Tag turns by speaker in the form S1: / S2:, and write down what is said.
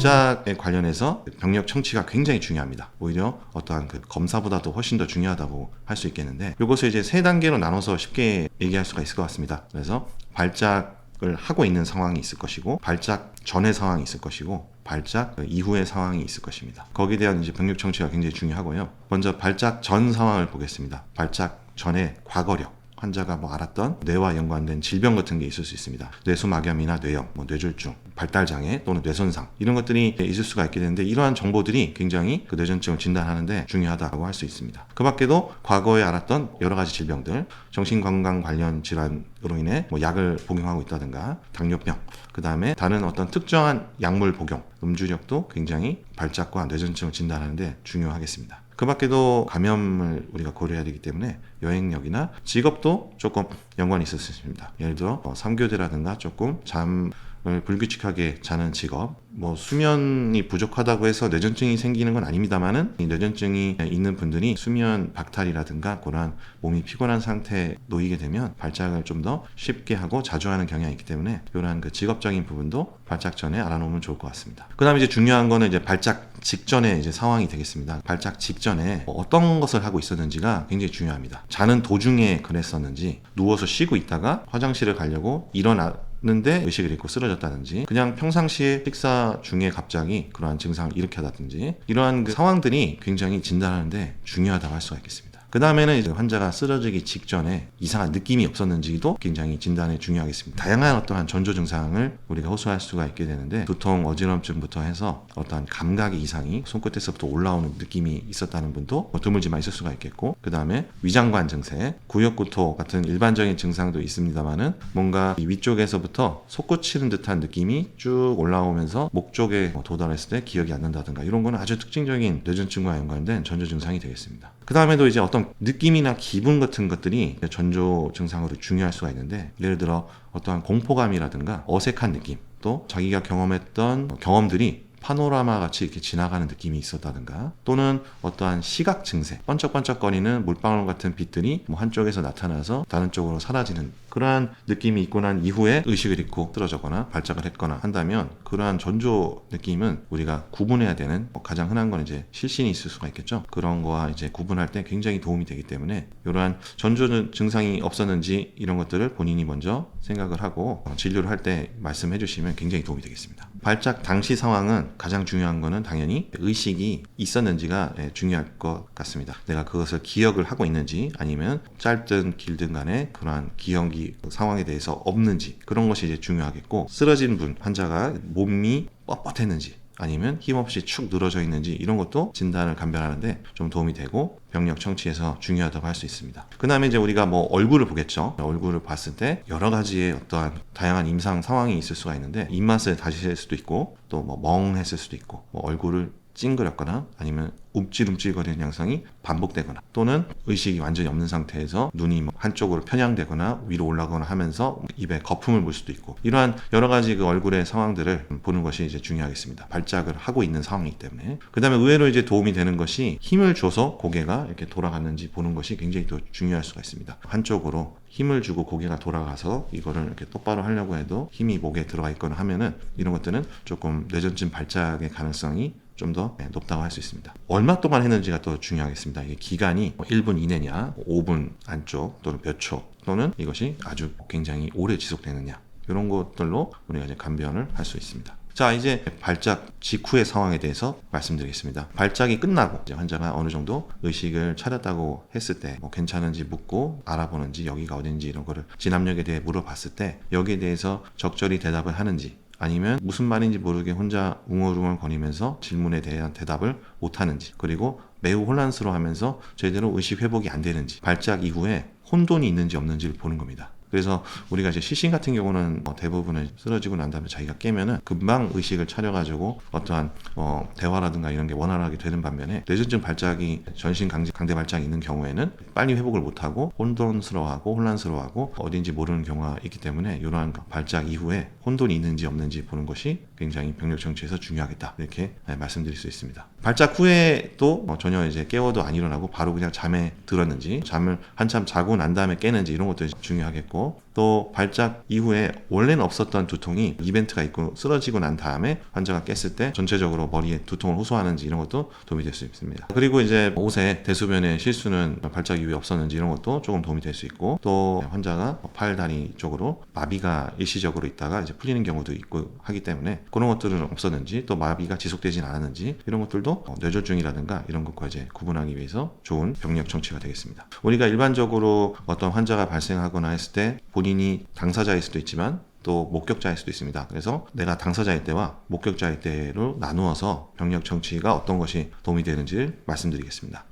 S1: 발작에 관련해서 병력 청취가 굉장히 중요합니다. 오히려 어떠한 그 검사보다도 훨씬 더 중요하다고 할 수 있겠는데 이것을 이제 세 단계로 나눠서 쉽게 얘기할 수가 있을 것 같습니다. 그래서 발작 을 하고 있는 상황이 있을 것이고 발작 전의 상황이 있을 것이고 발작 이후의 상황이 있을 것입니다. 거기에 대한 이제 병력 청취가 굉장히 중요하고요. 먼저 발작 전 상황을 보겠습니다. 발작 전의 과거력 환자가 뭐 알았던 뇌와 연관된 질병 같은 게 있을 수 있습니다. 뇌수막염이나 뇌염, 뭐 뇌졸중, 발달장애 또는 뇌손상 이런 것들이 있을 수가 있게 되는데 이러한 정보들이 굉장히 그 뇌전증을 진단하는데 중요하다고 할 수 있습니다. 그 밖에도 과거에 알았던 여러 가지 질병들, 정신건강 관련 질환 으로 인해 뭐 약을 복용하고 있다든가 당뇨병, 그 다음에 다른 어떤 특정한 약물 복용, 음주력도 굉장히 발작과 뇌전증을 진단하는데 중요하겠습니다. 그 밖에도 감염을 우리가 고려해야 되기 때문에 여행력이나 직업도 조금 연관이 있을 수 있습니다. 예를 들어 어, 3교대라든가 조금 잠을 불규칙하게 자는 직업, 뭐 수면이 부족하다고 해서 뇌전증이 생기는 건 아닙니다만은 이 뇌전증이 있는 분들이 수면 박탈이라든가 그러한 몸이 피곤한 상태에 놓이게 되면 발작을 좀 더 쉽게 하고 자주 하는 경향이 있기 때문에 이러한 그 직업적인 부분도 발작 전에 알아놓으면 좋을 것 같습니다. 그다음에 이제 중요한 거는 이제 발작 직전에 이제 상황이 되겠습니다. 발작 직전에 뭐 어떤 것을 하고 있었는지가 굉장히 중요합니다. 자는 도중에 그랬었는지 누워서 쉬고 있다가 화장실을 가려고 일어나 는데 의식을 잃고 쓰러졌다든지 그냥 평상시에 식사 중에 갑자기 그러한 증상을 일으켜다든지 이러한 그 상황들이 굉장히 진단하는데 중요하다고 할 수가 있겠습니다. 그 다음에는 이제 환자가 쓰러지기 직전에 이상한 느낌이 없었는지도 굉장히 진단에 중요하겠습니다. 다양한 어떠한 전조 증상을 우리가 호소할 수가 있게 되는데 두통, 어지럼증부터 해서 어떠한 감각의 이상이 손끝에서부터 올라오는 느낌이 있었다는 분도 뭐 드물지만 있을 수가 있겠고 그 다음에 위장관 증세, 구역구토 같은 일반적인 증상도 있습니다만은 뭔가 이 위쪽에서부터 솟구치는 듯한 느낌이 쭉 올라오면서 목 쪽에 뭐 도달했을 때 기억이 안 난다든가 이런 거는 아주 특징적인 뇌전증과 연관된 전조 증상이 되겠습니다. 그 다음에도 이제 어떤 느낌이나 기분 같은 것들이 전조 증상으로 중요할 수가 있는데 예를 들어 어떠한 공포감이라든가 어색한 느낌 또 자기가 경험했던 경험들이 파노라마 같이 이렇게 지나가는 느낌이 있었다든가 또는 어떠한 시각 증세 번쩍번쩍거리는 물방울 같은 빛들이 뭐 한쪽에서 나타나서 다른 쪽으로 사라지는 그러한 느낌이 있고 난 이후에 의식을 잃고 쓰러졌거나 발작을 했거나 한다면 그러한 전조 느낌은 우리가 구분해야 되는 뭐 가장 흔한 건 이제 실신이 있을 수가 있겠죠. 그런 거와 이제 구분할 때 굉장히 도움이 되기 때문에 이러한 전조 증상이 없었는지 이런 것들을 본인이 먼저 생각을 하고 진료를 할 때 말씀해 주시면 굉장히 도움이 되겠습니다 발작 당시 상황은 가장 중요한 거는 당연히 의식이 있었는지가 예, 중요할 것 같습니다. 내가 그것을 기억을 하고 있는지 아니면 짧든 길든 간에 그러한 기억이 상황에 대해서 없는지 그런 것이 이제 중요하겠고 쓰러진 분 환자가 몸이 뻣뻣했는지 아니면 힘없이 축 늘어져 있는지 이런 것도 진단을 감별하는데 좀 도움이 되고 병력 청취에서 중요하다고 할 수 있습니다. 그 다음에 이제 우리가 뭐 얼굴을 보겠죠. 얼굴을 봤을 때 여러 가지의 어떠한 다양한 임상 상황이 있을 수가 있는데 입맛을 다시실 수도 있고 또 뭐 멍했을 수도 있고 뭐 얼굴을 찡그렸거나 아니면 움찔움찔거리는 양상이 반복되거나 또는 의식이 완전히 없는 상태에서 눈이 뭐 한쪽으로 편향되거나 위로 올라가거나 하면서 입에 거품을 물 수도 있고 이러한 여러 가지 그 얼굴의 상황들을 보는 것이 이제 중요하겠습니다. 발작을 하고 있는 상황이기 때문에 그 다음에 의외로 이제 도움이 되는 것이 힘을 줘서 고개가 이렇게 돌아가는지 보는 것이 굉장히 또 중요할 수가 있습니다. 한쪽으로 힘을 주고 고개가 돌아가서 이거를 이렇게 똑바로 하려고 해도 힘이 목에 들어가 있거나 하면은 이런 것들은 조금 뇌전증 발작의 가능성이 좀 더 높다고 할 수 있습니다. 얼마 동안 했는지가 또 중요하겠습니다. 이게 기간이 1분 이내냐, 5분 안쪽 또는 몇 초 또는 이것이 아주 굉장히 오래 지속되느냐 이런 것들로 우리가 이제 감변을 할 수 있습니다. 자, 이제 발작 직후의 상황에 대해서 말씀드리겠습니다. 발작이 끝나고 이제 환자가 어느 정도 의식을 차렸다고 했을 때 뭐 괜찮은지 묻고 알아보는지 여기가 어딘지 이런 거를 진압력에 대해 물어봤을 때 여기에 대해서 적절히 대답을 하는지 아니면 무슨 말인지 모르게 혼자 웅얼웅얼 거리면서 질문에 대한 대답을 못하는지 그리고 매우 혼란스러워하면서 제대로 의식 회복이 안 되는지 발작 이후에 혼돈이 있는지 없는지를 보는 겁니다. 그래서 우리가 이제 시신 같은 경우는 뭐 대부분은 쓰러지고 난 다음에 자기가 깨면은 금방 의식을 차려가지고 어떠한 어, 대화라든가 이런 게 원활하게 되는 반면에 뇌전증 발작이 전신 강제, 강대 발작이 있는 경우에는 빨리 회복을 못하고 혼돈스러워하고 혼란스러워하고 어딘지 모르는 경우가 있기 때문에 이러한 발작 이후에 혼돈이 있는지 없는지 보는 것이 굉장히 병력 정치에서 중요하겠다 이렇게 네, 말씀드릴 수 있습니다. 발작 후에도 뭐 전혀 이제 깨워도 안 일어나고 바로 그냥 잠에 들었는지 잠을 한참 자고 난 다음에 깨는지 이런 것도 중요하겠고 또 발작 이후에 원래는 없었던 두통이 이벤트가 있고 쓰러지고 난 다음에 환자가 깼을 때 전체적으로 머리에 두통을 호소하는지 이런 것도 도움이 될 수 있습니다. 그리고 이제 옷에 대소변의 실수는 발작 이후에 없었는지 이런 것도 조금 도움이 될 수 있고 또 환자가 팔 다리 쪽으로 마비가 일시적으로 있다가 이제 풀리는 경우도 있고 하기 때문에 그런 것들은 없었는지 또 마비가 지속되진 않았는지 이런 것들도 어, 뇌졸중이라든가 이런 것과 이제 구분하기 위해서 좋은 병력 정치가 되겠습니다. 우리가 일반적으로 어떤 환자가 발생하거나 했을 때 본인이 당사자일 수도 있지만 또 목격자일 수도 있습니다. 그래서 내가 당사자일 때와 목격자일 때로 나누어서 병력 정치가 어떤 것이 도움이 되는지를 말씀드리겠습니다.